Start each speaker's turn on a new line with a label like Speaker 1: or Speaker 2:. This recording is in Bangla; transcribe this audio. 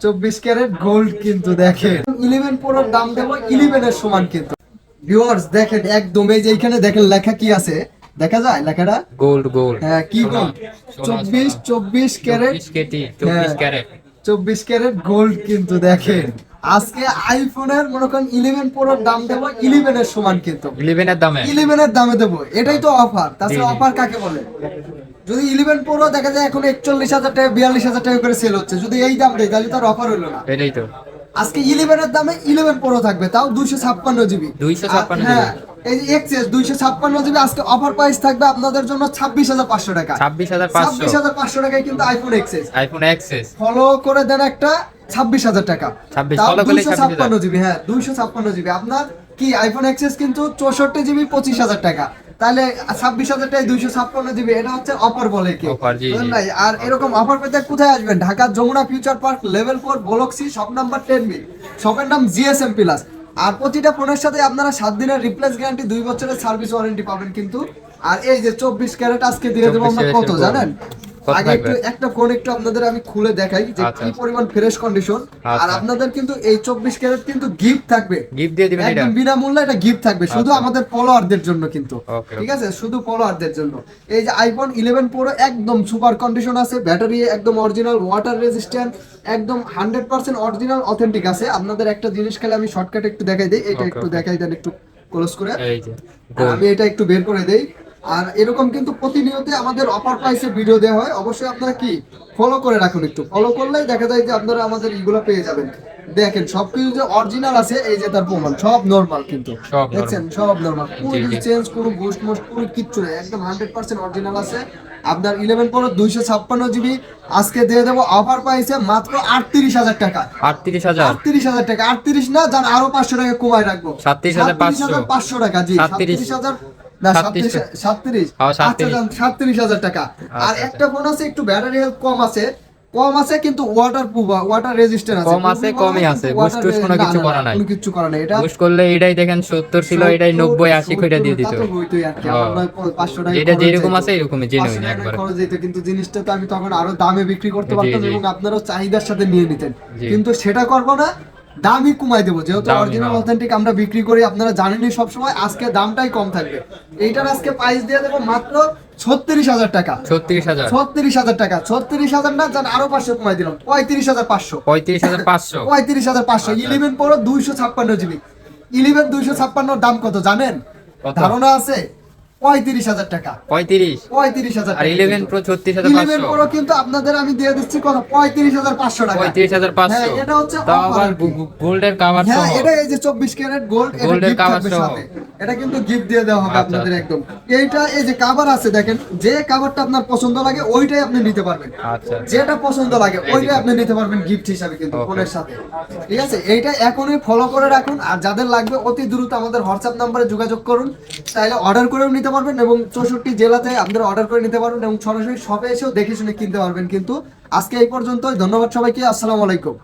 Speaker 1: চব্বিশ ক্যারেট গোল্ড কিন্তু দেখেন। ইলেভেন পুরো দাম দেবো ইলেভেন এর সমান কিন্তু। ভিউয়ার্স দেখেন একদম এই যে এইখানে দেখেন লেখা কি আছে? দেখা যায় লেখাটা?
Speaker 2: গোল্ড গোল্ড
Speaker 1: হ্যাঁ কি গোল্ড চব্বিশ চব্বিশ ক্যারেট।
Speaker 2: চব্বিশ
Speaker 1: হ্যাঁ।
Speaker 2: ক্যারেট।
Speaker 1: চব্বিশ ক্যারেট গোল্ড কিন্তু দেখেন। আজকে আইফোনের মনে করেন ইলেভেন প্রোর দাম দেবো ইলেভেন এর সমান কিন্তু।
Speaker 2: ইলেভেনের দামে?
Speaker 1: ইলেভেন এর দামে দেবো। এটাই তো অফার তাছাড়া। অফার কাকে বলে? যদি ইলেভেন প্রো দেখা যায় এখন একচল্লিশ হাজার টাকা বিয়াল্লিশ হাজার টাকা করে সেল হচ্ছে। যদি এই দাম দেয় তাহলে তার অফার হলো না।
Speaker 2: এটাই তো।
Speaker 1: আজকে ইলেভেন এর দামে ইলেভেন প্রো থাকবে তাও দুইশো ছাপ্পান্ন জিবি
Speaker 2: 256
Speaker 1: হ্যাঁ এই যে এক্সএস দুইশো ছাপ্পান্ন জিবি আজকে অফার প্রাইস থাকবে আপনাদের জন্য ছাব্বিশ হাজার পাঁচশো টাকা।
Speaker 2: ছাব্বিশ হাজার পাঁচশো।
Speaker 1: ছাব্বিশ হাজার পাঁচশো টাকায় কিন্তু iPhone XS
Speaker 2: iPhone XS
Speaker 1: follow করে দেন একটা ছাব্বিশ হাজার টাকা।
Speaker 2: 26
Speaker 1: তাও
Speaker 2: follow করলেই
Speaker 1: দুইশো ছাপ্পান্ন জিবি হ্যাঁ দুইশো ছাপ্পান্ন জিবি। আপনার কি আইফোন এক্সএস কিন্তু চৌষট্টি জিবি পঁচিশ হাজার টাকা। তাহলে ছাব্বিশ হাজার টাকা দুইশো ছাপ্পান্ন জিবি এটা হচ্ছে অফার বলে কি। নাই আর এরকম অফার পেতে কোথায় আসবেন? ঢাকার Jamuna future park level four বলক্সি shop number ten B শপের নাম জিএসএম প্লাস আর প্রতিটা ফোনের সাথে আপনারা সাত দিনের রিপ্লেস গ্যারান্টি দুই বছরের সার্ভিস ওয়ারেন্টি পাবেন কিন্তু। আর এই যে চব্বিশ ক্যারেট আজকে দিয়ে দেবো আমরা কত জানেন? আগে একটু একটা ফোন একটু আপনাদের আমি খুলে দেখাই যে
Speaker 2: আচ্ছা,
Speaker 1: কি
Speaker 2: আচ্ছা।
Speaker 1: পরিমাণ ফ্রেশ কন্ডিশন আর
Speaker 2: আচ্ছা।
Speaker 1: আপনাদের কিন্তু এই চব্বিশ ক্যারেট কিন্তু গিফট থাকবে।
Speaker 2: গিফট দিয়ে দিবেন এটা?
Speaker 1: একদম বিনামূল্যে এটা গিফট থাকবে শুধু
Speaker 2: আচ্ছা।
Speaker 1: আমাদের ফলোয়ারদের জন্য কিন্তু। ঠিক আছে? শুধু ফলোয়ারদের জন্য। এই যে আইফোন ইলেভেন প্রো একদম সুপার কন্ডিশন আছে ব্যাটারি একদম অরিজিনাল ওয়াটার রেজিস্ট্যান্ট একদম হান্ড্রেড পার্সেন্ট অরিজিনাল অথেন্টিক আছে। আপনাদের একটা জিনিস খেলে আমি শর্টকাট একটু দেখাই দিই। এটা একটু দেখাই দেন একটু ক্লোজ করে। আমি এটা একটু বের করে দেই। আর এরকম কিন্তু প্রতিনিয়ত আমাদের অফার প্রাইসে ভিডিও দেওয়া হয়। অবশ্যই আপনারা কি ফলো করে রাখুন একটু। ফলো করলেই দেখা যায় যে আপনারা আমাদের ইগুলো পেয়ে যাবেন। দেখেন সবকিছু যে অরিজিনাল আছে এই যে তার প্রমাণ সব নরমাল কিন্তু। দেখছেন? সব নরমাল কোনো কিছু চেঞ্জ কোনো বুস্ট মোস্ট কোনো কিচ্ছু নেই। একদম হান্ড্রেড পার্সেন্ট অরিজিনাল আছে। আপনার ইলেভেন প্রো দুইশো ছাপ্পান্ন জিবি আজকে দিয়ে দেবো অফার প্রাইসে মাত্র আটত্রিশ হাজার টাকা।
Speaker 2: আটত্রিশ হাজার।
Speaker 1: আটত্রিশ হাজার টাকা। আটত্রিশ না যান আরও পাঁচশো টাকা কমায় রাখব।
Speaker 2: 37,500
Speaker 1: পাঁচশো। টাকা জি
Speaker 2: 37
Speaker 1: সাতত্রিশ হাজার না সাতত্রিশ। সাতত্রিশ
Speaker 2: হ্যাঁ,
Speaker 1: আচ্ছা
Speaker 2: 37
Speaker 1: যান সাতত্রিশ হাজার টাকা। আর
Speaker 2: আচ্ছা,
Speaker 1: একটা ফোন আছে একটু ব্যাটারি হেলথ কম আছে। কম আছে কিন্তু ওয়াটার প্রুফ ওয়াটার রেজিস্ট্যান্ট আছে।
Speaker 2: কম আছে, কমই আছে। Boost টুস্ট কোনো কিছু করা নাই।
Speaker 1: কোনো কিছু করা নাই। এটা
Speaker 2: বুস্ট করলে এটাই দেখেন ছিল এটাই কইটা দিয়ে দিত। হ্যাঁ। যেরকম আছে এরকমই জেনুইন একবার।
Speaker 1: খরচ কিন্তু জিনিসটা তো আমি তখন আরও দামে বিক্রি করতে পারতাম। এবং আপনারাও চাহিদার সাথে নিয়ে নিতেন। কিন্তু সেটা করব না দামই কমাই দেবো যেহেতু অরিজিনাল অথেন্টিক আমরা বিক্রি করি আপনারা জানেনই সবসময় আজকে দামটাই কম থাকবে। এইটার আজকে প্রাইস দিয়ে দেবো মাত্র ছত্রিশ হাজার টাকা।
Speaker 2: ছত্রিশ হাজার।
Speaker 1: ছত্রিশ হাজার টাকা ছত্রিশ হাজার না যান আরও পাঁচশো কমাই দিলাম পঁয়ত্রিশ হাজার পাঁচশো।
Speaker 2: পঁয়ত্রিশ হাজার পাঁচশো।
Speaker 1: পঁয়ত্রিশ হাজার পাঁচশো
Speaker 2: আচ্ছা।
Speaker 1: ইলেভেন প্রো দুইশো ছাপ্পান্ন জিবি ইলেভেন দুইশো ছাপ্পান্ন দাম কত জানেন? ধারণা আছে? পঁয়ত্রিশ হাজার টাকা।
Speaker 2: পঁয়ত্রিশ?
Speaker 1: পঁয়ত্রিশ হাজার
Speaker 2: আর ইলেভেন প্রো ছত্রিশ হাজার
Speaker 1: ইলেভেন প্রো কিন্তু আপনাদের আমি দিয়ে দিচ্ছি কত পঁয়ত্রিশ হাজার পাঁচশো টাকা।
Speaker 2: পঁয়ত্রিশ হাজার পাঁচশো?
Speaker 1: হ্যাঁ, এটা হচ্ছে
Speaker 2: আবার গোল্ডের কাভার
Speaker 1: হ্যাঁ এটা এই যে চব্বিশ ক্যারেট গোল্ড এটা
Speaker 2: Gold এর
Speaker 1: gift
Speaker 2: cover
Speaker 1: থাকবে
Speaker 2: সহ।
Speaker 1: এটা কিন্তু গিফট দিয়ে দেওয়া হবে
Speaker 2: আচ্ছা,
Speaker 1: আপনাদের
Speaker 2: আচ্ছা।
Speaker 1: একদম। এইটা এই যে কাভার আছে দেখেন যে কাভারটা আপনার পছন্দ লাগে ওইটাই আপনি নিতে পারবেন।
Speaker 2: আচ্ছা
Speaker 1: যেটা পছন্দ লাগে ওইটাই আপনি নিতে পারবেন গিফট হিসাবে কিন্তু. ফোনের সাথে। ঠিক আছে? এইটা এখনই ফলো করে রাখুন আর যাদের লাগবে অতি দ্রুত আমাদের হোয়াটসঅ্যাপ নাম্বারে যোগাযোগ করুন চাইলে অর্ডার করেও নিতে পারবেন এবং চৌষট্টি জেলাতে আপনারা অর্ডার করে নিতে পারবেন এবং সরাসরি শপে এসেও দেখে শুনে কিনতে পারবেন। কিন্তু আজকে এই পর্যন্তই। ধন্যবাদ সবাইকে। আসসালামু আলাইকুম।